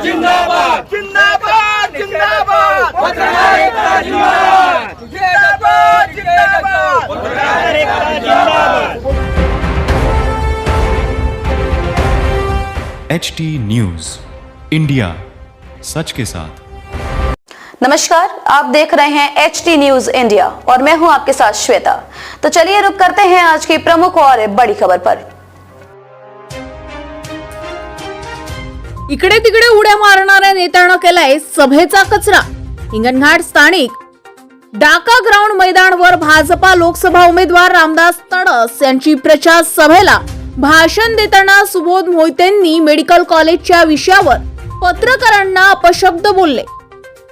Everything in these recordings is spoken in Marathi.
जिंदाबाद। जिंदाबाद जिंदाबाद। जिंदाबाद। जिंदाबाद जिंदाबाद। पत्रकार एकता जिंदाबाद। एच टी न्यूज़ इंडिया सच के साथ। नमस्कार आप देख रहे हैं एच टी न्यूज़ इंडिया और मैं हूँ आपके साथ श्वेता। तो चलिए रुक करते हैं आज की प्रमुख और बड़ी खबर पर। इकडे तिकडे उड्या मारणाऱ्या नेत्यानं केलाय सभेचा कचरा. हिंगणघाट स्थानिक डाका ग्राउंड मैदानवर भाजपा लोकसभा उमेदवार रामदास तडस यांची प्रचार सभेला भाषण देताना सुबोध मोहितेंनी मेडिकल कॉलेजच्या विषयावर पत्रकारांना अपशब्द बोलले.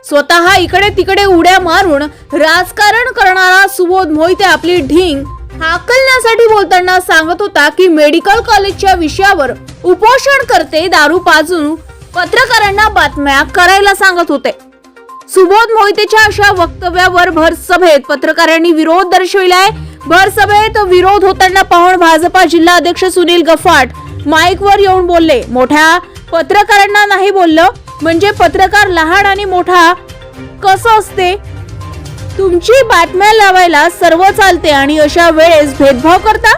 स्वतः इकडे तिकडे उड्या मारून राजकारण करणारा सुबोध मोहिते आपली ढिंग हाकलण्यासाठी बोलताना सांगत होता की मेडिकल कॉलेजच्या विषयावर उपोषण करते दारू पाजून. पत्रकारांना बातम्या करायला सांगत होते. सुबोध मोहितेच्या अशा वक्तव्यावर भर सभेत पत्रकारांनी विरोध दर्शविलाय. भर सभेत विरोध होताना पाहून भाजपा जिल्हा अध्यक्ष सुनील गफाट माईकवर येऊन बोलले मोठ्या पत्रकारांना नाही बोललं. म्हणजे पत्रकार लहान आणि मोठा. कसं असते? तुमची बातम्या लावायला सर्व चालते आणि अशा वेळेस भेदभाव करता?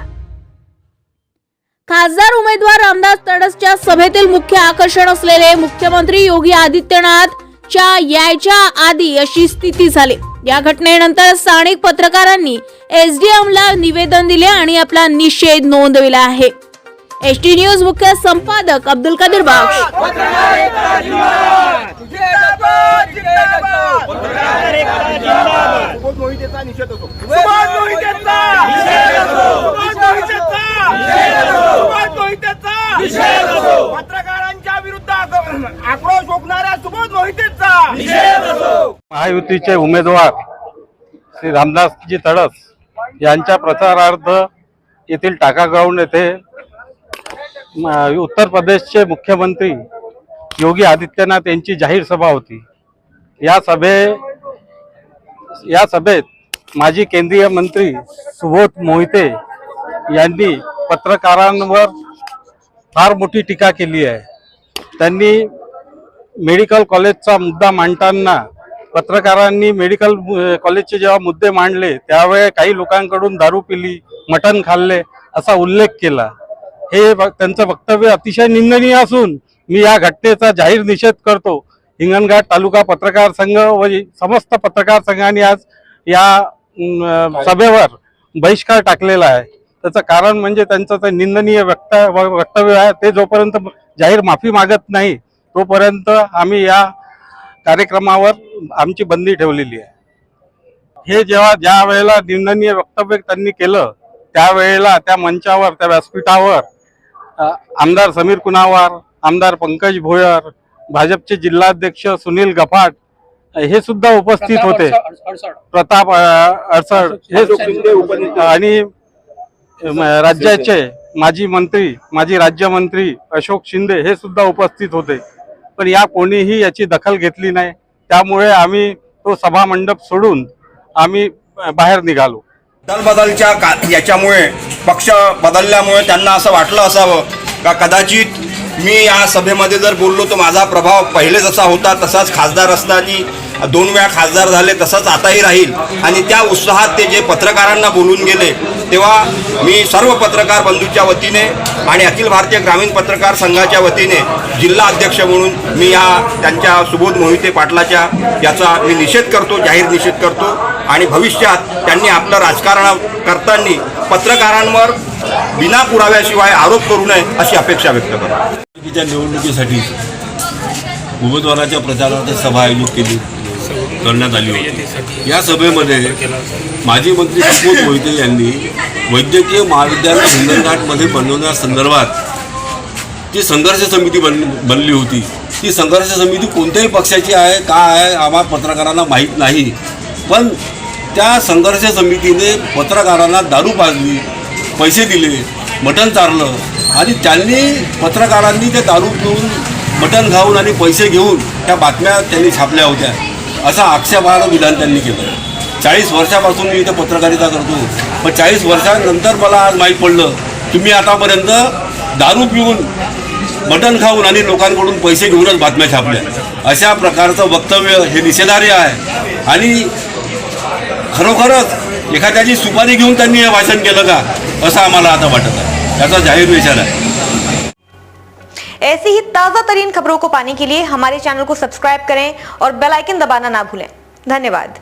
खासदार उमेदवार रामदास तडसच्या सभेतील मुख्य आकर्षण असलेले मुख्यमंत्री योगी आदित्यनाथ च्या यायच्या आधी अशी स्थिती झाली. या घटनेनंतर स्थानिक पत्रकारांनी एस डी एमला निवेदन दिले आणि आपला निषेध नोंदविला आहे. एस टी न्यूज मुख्य संपादक अब्दुल कादिर बख्श पत्रकार एकता जिंदाबाद जिंदाबाद जिंदाबाद पत्रकार एकता जिंदाबाद सुबोध मोहितेचा निषेध होतो सुबोध मोहितेचा निषेध असो. सुबोध मोहितेचा निषेध असो. सुबोध मोहितेचा निषेध असो. पत्रकारांच्या विरुद्ध आग- आक्रोश ओकणाऱ्या सुबोध मोहितेचा निषेध असो महायुतीचे उमेदवार श्री रामदासजी तडस यांच्या प्रचारार्थ येथील टाका ग्राउंड येथे उत्तर प्रदेशचे मुख्यमंत्री योगी आदित्यनाथ यांची जाहीर सभा होती. या सभे या सभेत माजी केंद्रीय मंत्री सुबोध मोहिते यांनी पत्रकारांवर फार मोठी टीका केली आहे. त्यांनी मेडिकल कॉलेजचा मुद्दा मांडताना पत्रकारांनी मेडिकल कॉलेजचे जेव्हा मुद्दे मांडले त्यावेळे काही लोकांकडून दारू पिली मटण खाल्ले असा उल्लेख केला. हे त्यांचं वक्तव्य अतिशय निंदनीय असून मी या घटनेचा जाहीर निषेध करतो. हिंगणघाट तालुका पत्रकार संघ व समस्त पत्रकार संघाने आज या सभेवर बहिष्कार टाकलेला आहे. त्याचं कारण म्हणजे त्यांचं ते निंदनीय वक्त व- वक्तव्य आहे. ते जोपर्यंत जाहीर माफी मागत नाही तोपर्यंत आम्ही या कार्यक्रमावर आमची बंदी ठेवलेली आहे. हे जेव्हा ज्या वेळेला निंदनीय वक्तव्य त्यांनी केलं त्यावेळेला त्या मंचावर त्या व्यासपीठावर आमदार समीर कुनावार आमदार पंकज भोयर भाजपचे जिल्हाध्यक्ष सुनील गफाट हे सुद्धा उपस्थित होते. प्रताप अडसड हे आणि राज्याचे माजी मंत्री माजी राज्यमंत्री अशोक शिंदे हे सुद्धा उपस्थित होते. पण या कोणीही याची दखल घेतली नाही. त्यामुळे आम्ही तो सभामंडप सोडून आम्ही बाहेर निघालो. बदलच्या का याच्यामुळे पक्ष बदलल्यामुळे त्यांना असं वाटलं असावं का कदाचित मी या सभेमध्ये जर बोललो तर माझा प्रभाव पहिले जसा होता तसाच खासदार असताना दोन वेळा खासदार झाले तसंच आताही राहील. आणि त्या उत्साहात ते जे पत्रकारांना बोलून गेले तेव्हा मी सर्व पत्रकार बंधूच्या वतीने आणि अखिल भारतीय ग्रामीण पत्रकार संघाच्या वतीने जिल्हा अध्यक्ष म्हणून मी या त्यांच्या सुबोध मोहिते पाटलाच्या याचा मी निषेध करतो जाहीर निषेध करतो. आणि भविष्यात त्यांनी आपलं राजकारण करताना पत्रकारांवर बिना पुराव्याशिवाय आरोप करू नये अशी अपेक्षा व्यक्त करतो. निवडणुकीसाठी उमेदवाराच्या प्रचारार्थ सभा आयोजित केली. करण्यात आली होती. या सभेमध्ये माजी मंत्री सुबोध मोहिते यांनी वैद्यकीय महाविद्यालय हिंगणघाटमध्ये बनवण्यासंदर्भात जी संघर्ष समिती बन बनली होती ती संघर्ष समिती कोणत्याही पक्षाची आहे का आहे आम्हा पत्रकारांना माहीत नाही. पण त्या संघर्ष समितीने पत्रकारांना दारू पाजली पैसे दिले मटण चारलं आणि त्यांनी पत्रकारांनी ते दारू पिऊन मटण खाऊन आणि पैसे घेऊन त्या बातम्या त्यांनी छापल्या होत्या. असा आक्षेपार्ह विधान त्यांनी केलं. चाळीस वर्षापासून मी इथे पत्रकारिता करतो. पण चाळीस वर्षानंतर मला आज माहीत पडलं की मी आतापर्यंत दारू पिऊन मटण खाऊन आणि लोकांकडून पैसे घेऊनच बातम्या छापल्या. अशा प्रकारचं वक्तव्य हे निषेधार्ह आहे. आणि खरोखरच एखाद्याची सुपारी घेऊन त्यांनी हे भाषण केलं का असं आम्हाला आता वाटत आहे. याचा जाहीर विचार आहे. ऐसी ही ताज़ा तरीन खबरों को पाने के लिए हमारे चैनल को सब्सक्राइब करें और बेलाइकन दबाना ना भूलें। धन्यवाद।